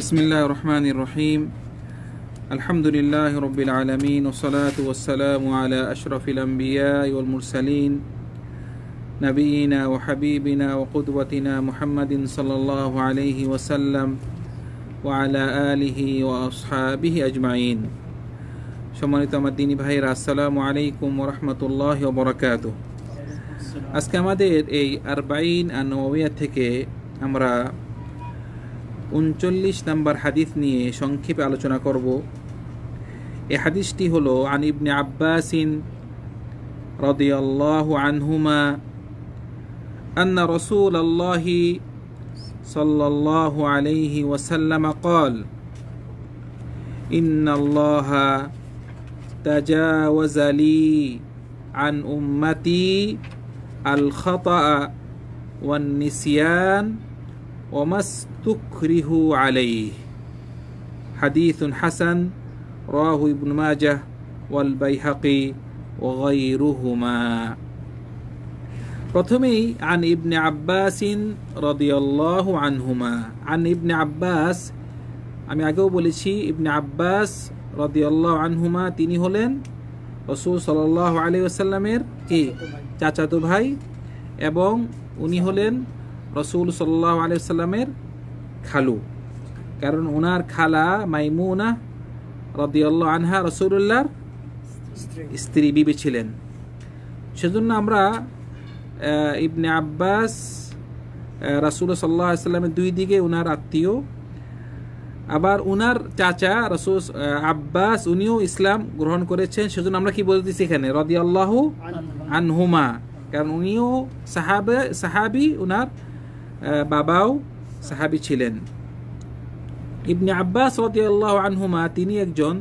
বিসমিল্লাহ রহমান রহিম আলহামদুলিল্লাহ রবিল আলমিন ওসলাত ওসালাম আলা আশরফিল আম্বিয়াল মুরসালিন নবীনা ও হাবিবিনা ও কুদবতিনা মুহাম্মদিন সাল্লাহ আলহি ওসাল্লাম ওয়ালা আলিহি ও আসহাবিহি আজমাইন সম্মানিত আমার দিনী ভাইয়ের, আসসালামু আলাইকুম রহমতুল্লাহ বরকাত আজকে আমাদের এই আরবাইন আর নবিয়া থেকে আমরা উনচল্লিশ নম্বর হাদিস নিয়ে সংক্ষেপে আলোচনা করব এই হাদিসটি হলো আন ইবনে আব্বাসিন রাদিয়াল্লাহু আনহুমা أن رسول الله صلى الله عليه وسلم قال إن الله تجاوز لي عن أمتي الخطأ والنسيان وما তুকরিহু আলাই হাদিসুন হাসান, রাহু ইবনু মাজাহ, ওয়াল বাইহাকি ওগাইরুহুমা প্রথমেই আন ইবনে আব্বাসিন রদিয়াল্লাহ আনহুমা। আন ইবনে আব্বাস, আমি আগেও বলেছি, ইবনে আব্বাস রদিয়াল্লাহ আনহুমা, তিনি হলেন রসুল সাল্লাহ আলী আসাল্লামের কে? চাচাতো ভাই। এবং উনি হলেন রসুল সাল্লাহ আলি সাল্লামের খালু। কারণ ওনার খালা মাইমুনা রদিয়াল্লাহ আনহা রসুল্লাহর স্ত্রী। বিবি ছিলেন। সেজন্য আমরা ইবনে আব্বাস রাসুল সাল্লাহ সাল্লামের দুই দিকে উনার আত্মীয়। আবার উনার চাচা রসুল আব্বাস উনিও ইসলাম গ্রহণ করেছেন। সেজন্য আমরা কি বলতেছি এখানে? রদি আল্লাহ আনহুমা। কারণ উনিও সাহাবে সাহাবি উনার বাবাও। সাহাবি ছিলেন। ইবনে আব্বাস রদি আল্লাহ আনহুমা তিনি একজন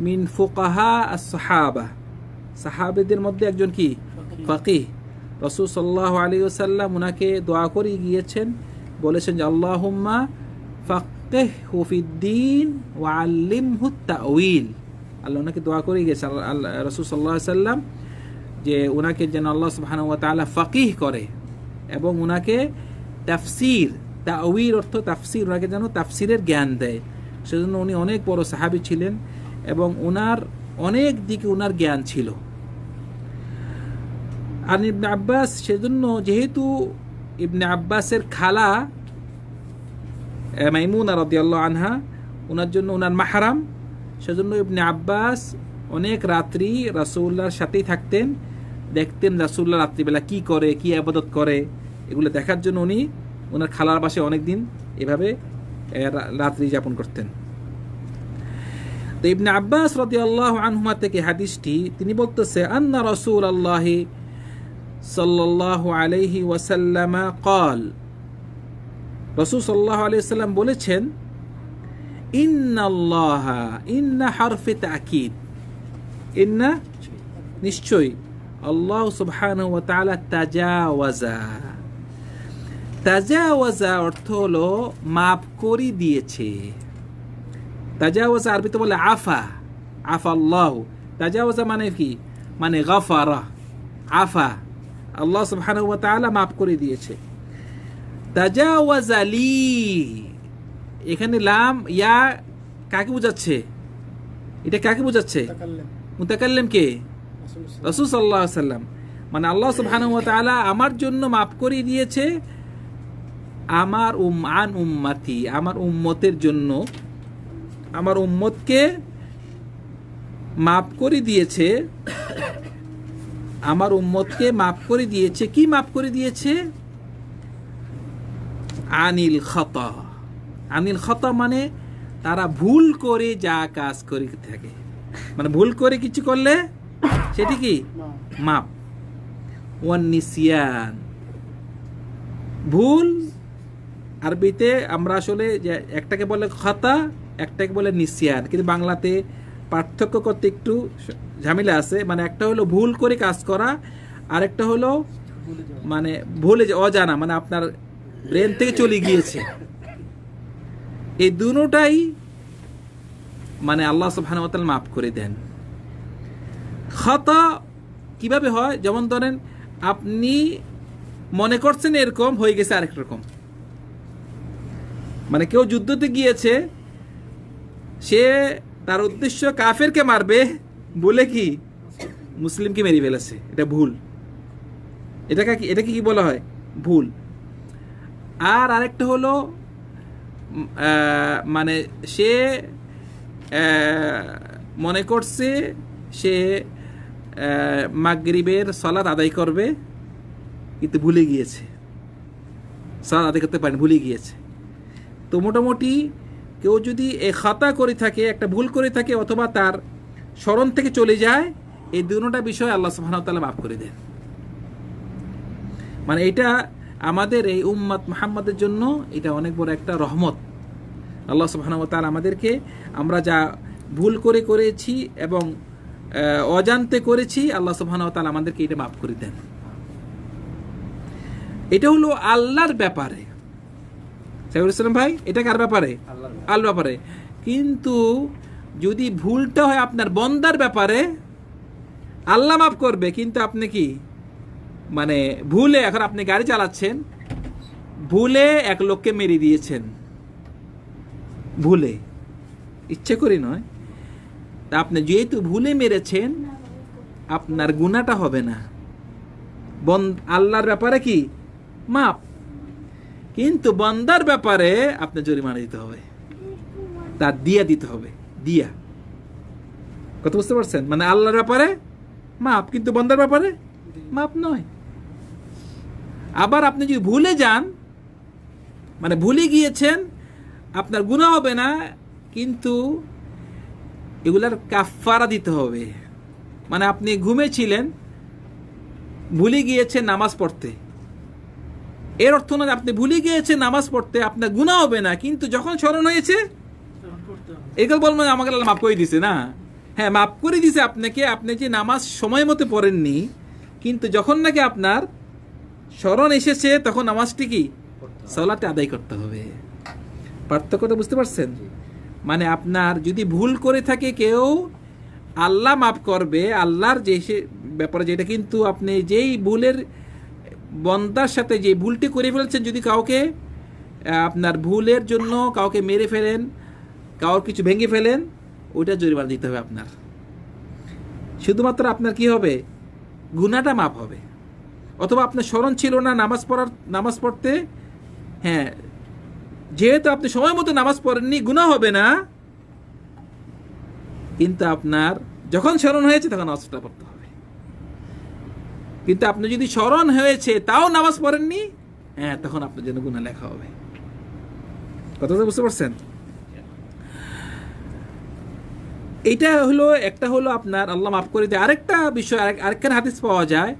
মিন ফুকাহা সাহাবা সাহাবিদের মধ্যে একজন কি? ফাকিহ। রসুল সাল্লাহ আলী সাল্লাম ওনাকে দোয়া করে গিয়েছেন বলেছেন যে আল্লাহুম্মা ফাক্কেহ হুফিদ্দিন ওয়া আল্লিম তাউইল আল্লাহ ওনাকে দোয়া করে গিয়েছেন আল্লাহ রসুল সাল্লাহ সাল্লাম যে ওনাকে যেন আল্লাহ সুবহান ওয়া তাআলা ফাকিহ করে এবং ওনাকে তাফসির তাউইল অর্থ তাফসির ওনাকে যেন তাফসিরের জ্ঞান দেয়। সেজন্য উনি অনেক বড় সাহাবী ছিলেন এবং ওনার অনেক দিকে ওনার জ্ঞান ছিল। আর ইবনে আব্বাস সেজন্য যেহেতু ইবনে আব্বাসের খালা মাইমুন মাইমুনা রদিয়াল্লাহ আনহা ওনার জন্য ওনার মাহারাম, সেজন্য ইবনে আব্বাস অনেক রাত্রি রাসুল্লাহর সাথেই থাকতেন, দেখতেন রাসুল্লাহ রাত্রিবেলা কি করে, কি আবাদত করে, এগুলো দেখার জন্য উনি ওনার খালার পাশে অনেক দিন এভাবে রাত্রি যাপন করতেন। তো ইবনে আব্বাস আল্লাহ আনহুমা থেকে হাদিসটি, তিনি বলতেছে, আন্না রসুল আল্লাহি সাল্লাল্লাহু আলাইহি ওয়াসাল্লামা কল রসুল সাল্লাহ আলাইহি সাল্লাম বলেছেন, ইন্নাল্লাহা, ইন্না হারফে তাকিদ। ইন্না নিশ্চয়ই। আল্লাহ সুবহানাহু ওয়া তাআলা তাজাওয়াজা। তাজাওয়াজা অর্থ হলো মাফ করে দিয়েছে। তাজাওয়াজা আরবিতে বলে আফা আফা আল্লাহ তাজাওয়াজা মানে কি? মানে গাফারা আফা। আল্লাহ সুবহানাহু ওয়া তাআলা মাফ করে দিয়েছে। তাজাওয়াজ আলী এখানে লাম ইয়া কাকে বোঝাচ্ছে? এটা কাকে বোঝাচ্ছে? মুতাকাল্লিম। কে? রাসূল আলাইহি সাল্লাম। মানে আল্লাহ তাআলা আমার জন্য মাফ করে দিয়েছে। আমার উম আন উম্মাতি আমার উম্মতের জন্য আমার উম্মতকে মাফ করে দিয়েছে। আমার উম্মতকে মাফ করে দিয়েছে। কি মাফ করে দিয়েছে? আনিল খত। আনিল খত মানে তারা ভুল করে যা কাজ করে থাকে। মানে ভুল করে কিছু করলে সেটি কি? মাপ ওয়ান নিসিয়ান। ভুল আরবিতে আমরা আসলে যে একটাকে বলে খাতা, একটাকে বলে নিসিয়ান। কিন্তু বাংলাতে পার্থক্য করতে একটু ঝামেলা আছে। মানে একটা হলো ভুল করে কাজ করা, আরেকটা হলো মানে ভুলে অজানা মানে আপনার ব্রেন থেকে চলে গিয়েছে। এই দুটাই মানে আল্লাহ তাআলা মাফ করে দেন। খাতা কীভাবে হয়? যেমন ধরেন, আপনি মনে করছেন এরকম, হয়ে গেছে আরেক রকম। মানে কেউ যুদ্ধতে গিয়েছে, সে তার উদ্দেশ্য কাফেরকে মারবে বলে কি মুসলিমকে মেরে ফেলেছে। এটা ভুল। এটাকে কি এটাকে কি বলা হয়? ভুল। আর আরেকটা হলো মানে সে মনে করছে সে মাগরিবের সলাৎ আদায় করবে, কিন্তু ভুলে গিয়েছে। সলাৎ আদায় করতে পারেনি, ভুলে গিয়েছে। তো মোটামুটি কেউ যদি এ খাতা করে থাকে, একটা ভুল করে থাকে অথবা তার স্মরণ থেকে চলে যায়, এই দুটোটা বিষয় আল্লাহ সুবহানাহু মাফ করে দেন। মানে এটা আমাদের এই উম্মাদ মুহাম্মাদের জন্য এটা অনেক বড় একটা রহমত। আল্লাহ ওয়া আমাদেরকে আমরা যা ভুল করে করেছি এবং অজান্তে করেছি, আল্লাহ ওয়া আমাদেরকে এটা মাফ করে দেন। এটা হলো আল্লাহর ব্যাপারে। সাইফুল ইসলাম ভাই এটা কার ব্যাপারে? আল্লাহর ব্যাপারে। কিন্তু যদি ভুলটা হয় আপনার বন্দার ব্যাপারে আল্লাহ মাফ করবে কিন্তু আপনি কি? মানে ভুলে এখন আপনি গাড়ি চালাচ্ছেন ভুলে এক লোককে মেরে দিয়েছেন। ভুলে। ইচ্ছে করি নয়। তা আপনি যেহেতু ভুলে মেরেছেন আপনার গুণাটা হবে না। বন আল্লাহর ব্যাপারে কি? মাপ কিন্তু বন্দার ব্যাপারে আপনি জরিমানা দিতে হবে। তার দিয়া দিতে হবে, দিয়া। কত বুঝতে পারছেন? মানে আল্লাহর ব্যাপারে মাপ, কিন্তু বন্দার ব্যাপারে মাপ নয়। আবার আপনি যদি ভুলে যান মানে ভুলে গিয়েছেন, আপনার গুণা হবে না, কিন্তু এগুলার কাফারা দিতে হবে। মানে আপনি ঘুমেছিলেন, ভুলে গিয়েছেন নামাজ পড়তে। এর অর্থ না আপনি ভুলে গিয়েছেন, নামাজ পড়তে, আপনার গুণা হবে না। কিন্তু যখন স্মরণ হয়েছে, এগুলো বলব আমাকে মাফ করে দিছে না? হ্যাঁ মাফ করে দিছে আপনাকে। আপনি যে নামাজ সময় মতো পড়েননি, কিন্তু যখন নাকি আপনার স্মরণ এসেছে, তখন নামাজটি কি? সলাতে আদায় করতে হবে। পার্থক্যটা বুঝতে পারছেন? মানে আপনার যদি ভুল করে থাকে কেউ, আল্লাহ মাফ করবে। আল্লাহর যে ব্যাপারে যেটা কিন্তু আপনি যেই ভুলের বন্দার সাথে যে ভুলটি করে ফেলেছেন, যদি কাউকে আপনার ভুলের জন্য কাউকে মেরে ফেলেন, কাউর কিছু ভেঙে ফেলেন, ওইটা জরিমানা দিতে হবে আপনার। শুধুমাত্র আপনার কি হবে? গুনাটা মাপ হবে। অথবা আপনার স্মরণ ছিল না নামাজ পড়ার, নামাজ পড়তে? হ্যাঁ যেহেতু আপনি সময় মতো নামাজ পড়েননি গুণা হবে না। কিন্তু আপনার যখন স্মরণ হয়েছে, তখন নামাজটা পড়তে হবে। কিন্তু আপনি যদি স্মরণ হয়েছে, তাও নামাজ পড়েননি হ্যাঁ তখন আপনার জন্য গুণা লেখা হবে। কথাটা বুঝতে পারছেন? এটা হলো, একটা হলো আপনার, আল্লাহ মাফ করে দেয়। আরেকটা বিষয়, আরেক, আরেকখানে হাদিস পাওয়া যায়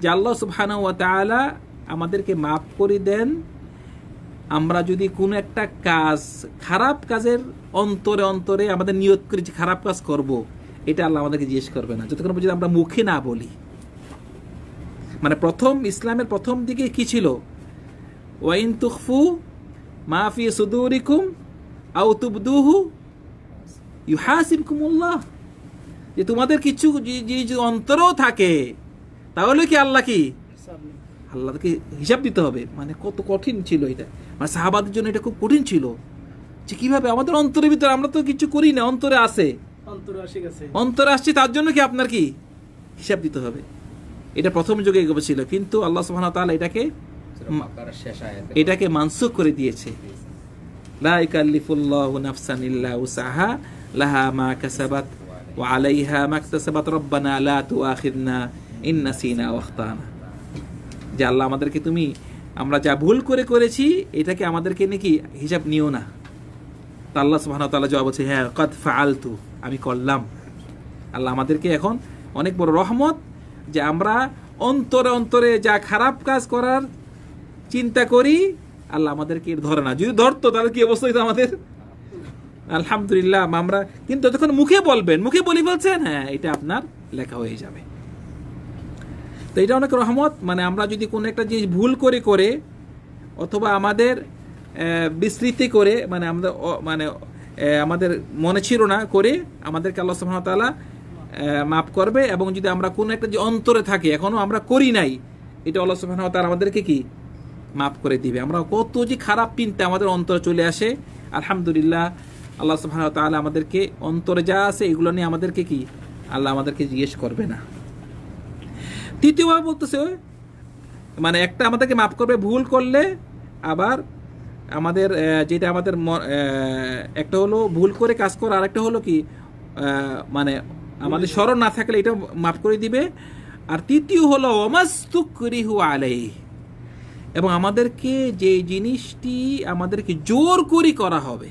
যে আল্লাহ তাআলা আমাদেরকে মাফ করে দেন। আমরা যদি কোনো একটা কাজ, খারাপ কাজের অন্তরে অন্তরে আমাদের নিয়ত করে যে খারাপ কাজ করব, এটা আল্লাহ আমাদেরকে জিজ্ঞেস করবে না। যতক্ষণ পর্যন্ত আমরা মুখে না বলি। মানে প্রথম ইসলামের প্রথম দিকে কি ছিল? ওয়াইন তুখফু মাফি সুদুরিকুম আউ তুবদুহু ইউহাসিবকুমুল্লাহ। যে তোমাদের কিছু যে- জিনিস অন্তরেও থাকে তাহলে কি আল্লাহ কি? আল্লাহকে হিসাব দিতে হবে। মানে কত কঠিন ছিল এটা। মানে সাহাবাদের জন্য এটা খুব কঠিন ছিল। যে কীভাবে আমাদের অন্তরের ভিতরে আমরা তো কিছু করি না অন্তরে আসে। অন্তরে আসে অন্তরে আসছে তার জন্য কি আপনার কি? হিসাব দিতে হবে। এটা প্রথম যুগে এগোবে ছিল কিন্তু আল্লাহ সুবহানাহু ওয়া তাআলা এটাকে এটাকে মানসুখ করে দিয়েছে। নাফসান ইল্লা উসাহা লাহা মা কাসাবাত ওয়া আলাইহা মা ইকতাসাবাত রব্বানা লা তুআখিযনা ইন নাসিনা ওয়া আখতানা। যে আল্লাহ আমাদেরকে তুমি আমরা যা ভুল করে করেছি এটাকে আমাদেরকে নাকি হিসাব নিও না। তা আল্লাহ তাআলা জবাব হচ্ছে হ্যাঁ কদ ফাআলতু আমি করলাম। আল্লাহ আমাদেরকে এখন অনেক বড় রহমত যে আমরা অন্তরে অন্তরে যা খারাপ কাজ করার চিন্তা করি আল্লাহ আমাদেরকে ধরে না। যদি ধরতো তাহলে কি অবস্থা হইতো আমাদের? আলহামদুলিল্লাহ আমরা কিন্তু যতক্ষণ মুখে বলবেন মুখে বলি বলছেন হ্যাঁ এটা আপনার লেখা হয়ে যাবে। তো এটা অনেক রহমত মানে আমরা যদি কোনো একটা জিনিস ভুল করে করে অথবা আমাদের আহ, বিস্মৃতি করে মানে আমাদের মানে আমাদের মনে ছিল না করে আমাদেরকে আল্লাহ তাআলা মাফ করবে এবং যদি আমরা কোনো একটা যে অন্তরে থাকে এখনও আমরা করি নাই, এটা আল্লাহ ওয়া তাআলা আমাদেরকে কি? মাফ করে দিবে। আমরা কত যে খারাপ চিন্তা আমাদের অন্তরে চলে আসে, আলহামদুলিল্লাহ, আল্লাহ সুবহানাহু তাহলে আমাদেরকে অন্তরে যা আছে এগুলো নিয়ে আমাদেরকে কি? আল্লাহ আমাদেরকে জিজ্ঞেস করবে না। তৃতীয়বার বলতেছে মানে একটা আমাদেরকে মাফ করবে, ভুল করলে আবার আমাদের যেটা আমাদের একটা হলো ভুল করে কাজ করা আর একটা হলো কি? মানে আমাদের স্মরণ না থাকলে এটা মাফ করে দিবে। আর তৃতীয় হলো অমাস্তুকরিহু আলাই এবং আমাদেরকে যে জিনিসটি আমাদেরকে জোর করি করা হবে,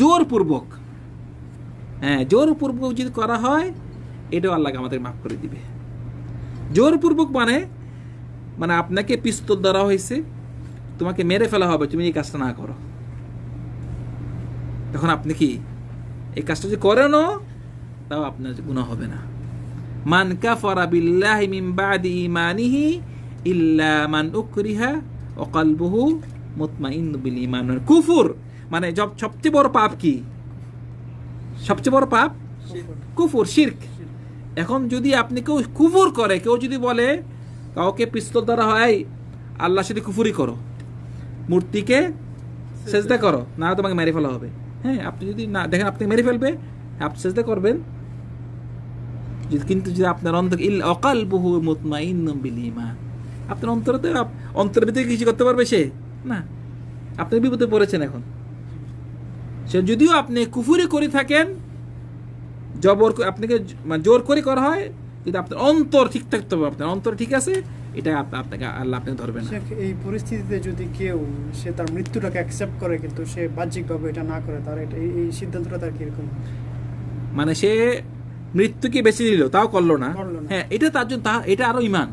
জোরপূর্বক। হ্যাঁ জোরপূর্বক যদি করা হয়, এটাও আল্লাহকে আমাদের মাফ করে দিবে। জোরপূর্বক মানে মানে আপনাকে পিস্তল ধরা হয়েছে, তোমাকে মেরে ফেলা হবে, তুমি এই কাজটা না করো। তখন আপনি কি এই কাজটা যদি করেনও তাও আপনার গুণা হবে না। মান কাফারা বিল্লাহি মিন বাদি ইমানিহি ইল্লা মান উকরিহা ওয়া কলবুহু মুতমাইন্নু বিল ঈমান। কুফর মানে জব- সবচেয়ে বড় পাপ কি? সবচেয়ে বড় পাপ? কুফর, শিরক। এখন যদি আপনি কেউ কুফুর করে, কেউ যদি বলে, কাউকে পিস্তল ধরা হয় আল্লাহ সাথে কুফুরি করো। মূর্তিকে সেজদা করো, না তোমাকে মেরে ফেলা হবে। হ্যাঁ আপনি যদি না, দেখেন, আপনি মেরে ফেলবে, আপনি সেজদা করবেন কিন্তু যদি আপনার অন্তর ইল অকাল বহু মুতমাইন্নুম বিল ঈমান আপনার অন্তরে তো অন্তরের ভিতরে কিছু করতে পারবে সে? না। আপনি বিপদে পড়েছেন এখন। সে যদিও আপনি কুফুরি করে থাকেন জবর আপনাকে মানে জোর করে করা হয় কিন্তু আপনার অন্তর ঠিক থাকতে হবে। আপনার অন্তর ঠিক আছে এটা আপনাকে আল্লাহ আপনাকে ধরবে না। এই পরিস্থিতিতে যদি কেউ সে তার মৃত্যুটাকে অ্যাকসেপ্ট করে কিন্তু সে বাহ্যিকভাবে এটা না করে তার এটা এই সিদ্ধান্তটা তার কীরকম? মানে সে মৃত্যুকে বেছে দিল? তাও করল না। হ্যাঁ এটা তার জন্য তা- এটা আরও ইমান।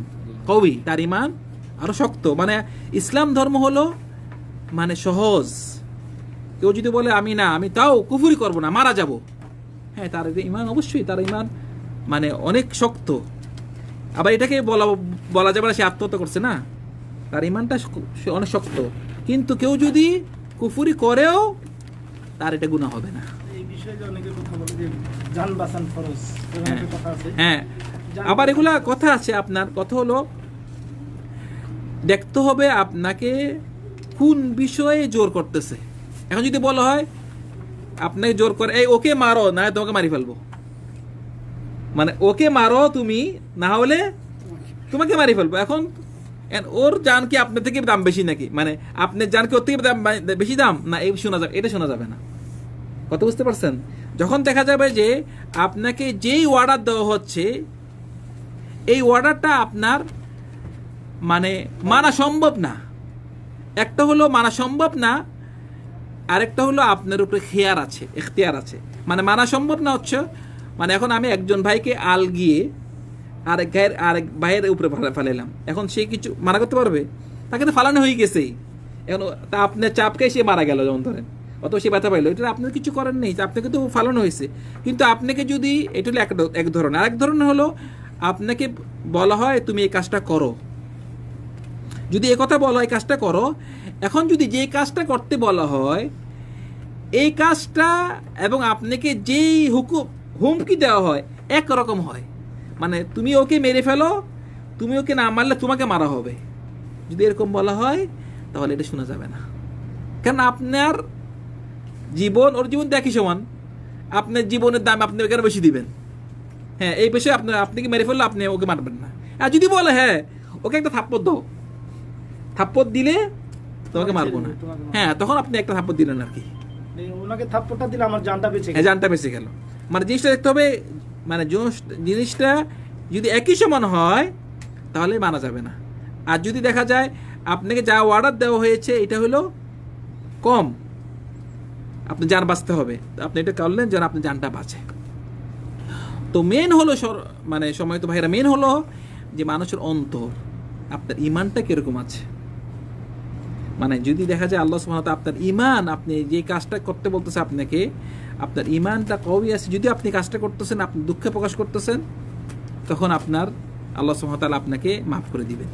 কবি তার ইমান আরও শক্ত। মানে ইসলাম ধর্ম হলো মানে সহজ। কেউ যদি বলে আমি না আমি তাও কুফুরি করব না মারা যাব। হ্যাঁ তার যে ইমান অবশ্যই তার ইমান মানে অনেক শক্ত। আবার এটাকে বলা বলা যাবে না সে আত্মহত্যা করছে না। তার ইমানটা সে অনেক শক্ত। কিন্তু কেউ যদি কুফুরি করেও তার এটা গুণা হবে না। এই বিষয়ে যে অনেকে কথা বলে যে যান বাঁচান ফরজ এরকম একটা কথা আছে। হ্যাঁ। আবার এগুলা কথা আছে আপনার কথা হলো দেখতে হবে আপনাকে কোন বিষয়ে জোর করতেছে। এখন যদি বলা হয় আপনাকে জোর করে এই ওকে মারো না তোমাকে মারি ফেলব। মানে ওকে মারো তুমি না হলে তোমাকে মারি ফেলব। এখন ওর জান কি আপনার থেকে দাম বেশি নাকি? মানে আপনার জান কি ওর থেকে দাম বেশি দাম? না এই শোনা যাবে এটা শোনা যাবে না। কথা বুঝতে পারছেন? যখন দেখা যাবে যে আপনাকে যেই অর্ডার দেওয়া হচ্ছে, এই অর্ডারটা আপনার মানে মানা সম্ভব না। একটা হলো মানা সম্ভব না, আরেকটা হলো আপনার উপরে খেয়ার আছে, এখতিয়ার আছে। মানে মানা সম্ভব না হচ্ছে মানে এখন আমি একজন ভাইকে আল গিয়ে আরেক গায়ের, আরেক ভাইয়ের উপরে ফেলা- ফেলাইলাম। এখন সে কিছু মানা করতে পারবে? তাকে তো ফালানো হয়ে গেছেই। এখন তা আপনার চাপকে সে মারা গেল, যেমন ধরেন। অত সে ব্যথা পাইলো, এটা আপনার কিছু করার নেই, আপনাকে তো ফালানো হয়েছে। কিন্তু আপনাকে যদি, এটা হলো এক এক ধরনের আরেক ধরনের হলো, আপনাকে বলা হয়, তুমি এই কাজটা করো। যদি কথা বলা হয় কাজটা করো। এখন যদি যে কাজটা করতে বলা হয়, এই কাজটা এবং আপনাকে যেই হুকুম, হুমকি দেওয়া হয় একরকম হয়। মানে তুমি ওকে মেরে ফেলো, তুমি ওকে না মারলে তোমাকে মারা হবে। যদি এরকম বলা হয়, তাহলে এটা শোনা যাবে না। কারণ আপনার জীবন ওর জীবন তো একই সমান। আপনার জীবনের দাম আপনি কেন বেশি দিবেন? হ্যাঁ এই বিষয়ে আপনি আপনি কি মেরে ফেললে আপনি ওকে মারবেন না। আর যদি বলে হ্যাঁ ওকে একটা থাপ্পড় দাও। থাপ্পড় দিলে তোমাকে মারবো না। হ্যাঁ তখন আপনি একটা থাপ্পড় দিলেন আর কি। ওনাকে থাপ্পড়টা দিলে আমার জানটা বেঁচে হ্যাঁ জানটা বেঁচে গেল। মানে জিনিসটা দেখতে হবে মানে জিনিসটা যদি একই সমান হয় তাহলে মানা যাবে না। আর যদি দেখা যায় আপনাকে যা অর্ডার দেওয়া হয়েছে এটা হলো কম। আপনি যান বাঁচতে হবে। আপনি এটা করলেন, যেন আপনি যানটা বাঁচে। তো মেন হলো মানে সময় তো ভাইরা মেন হলো যে মানুষের অন্তর, আপনার ইমানটা কীরকম আছে? মানে যদি দেখা যায় আল্লাহ সুবহানাহু আপনার ইমান, আপনি যে কাজটা করতে বলতেছে আপনাকে, আপনার ইমানটা কবি আছে। যদি আপনি কাজটা করতেছেন, আপনি দুঃখে প্রকাশ করতেছেন, তখন আপনার আল্লাহ তাআলা আপনাকে মাফ করে দিবেন।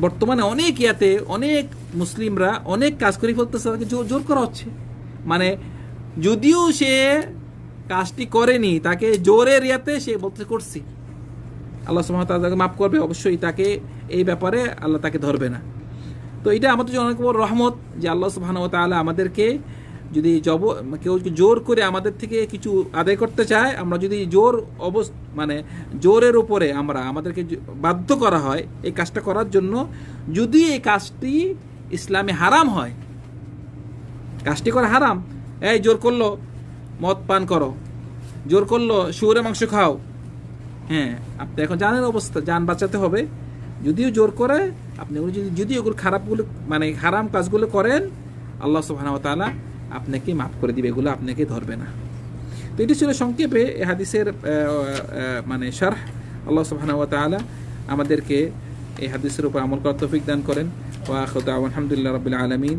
বর্তমানে অনেক ইয়াতে অনেক মুসলিমরা অনেক কাজ করে ফেলতেছে জোর জোর করা হচ্ছে। মানে যদিও সে কাজটি করেনি, তাকে জোরের ইয়াতে সে বলতে করছি। আল্লাহ সুবহানাহু তাকে মাফ করবে, অবশ্যই তাকে এই ব্যাপারে আল্লাহ তাকে ধরবে না। তো এটা আমাদের জন্য অনেক বড় রহমত যে আল্লাহ সুবহানাহু ওয়া তাআলা আমাদেরকে যদি জব, কেউ জোর করে আমাদের থেকে কিছু আদায় করতে চায়, আমরা যদি জোর অবস মানে জোরের উপরে আমরা আমাদেরকে বাধ্য করা হয় এই কাজটা করার জন্য, যদি এই কাজটি ইসলামে হারাম হয় কাজটি করা হারাম? এই, জোর করল, মদ পান করো। জোর করল, শুয়োরের মাংস খাও। হ্যাঁ আপনি এখন জানেন অবস্থা, যান বাঁচাতে হবে। যদিও জোর করে, আপনি যদি যদি ওগুলো খারাপগুলো মানে হারাম কাজগুলো করেন, আল্লাহ তাআলা আপনাকে মাফ করে দিবে, এগুলো আপনাকে ধরবে না। তো এটি ছিল সংক্ষেপে হাদিসের মানে শারহ। আল্লাহ তাআলা আমাদেরকে এই হাদিসের উপর আমল করার দান করেন। ওয়া আলহামদুলিল্লাহ রাব্বিল আলামিন।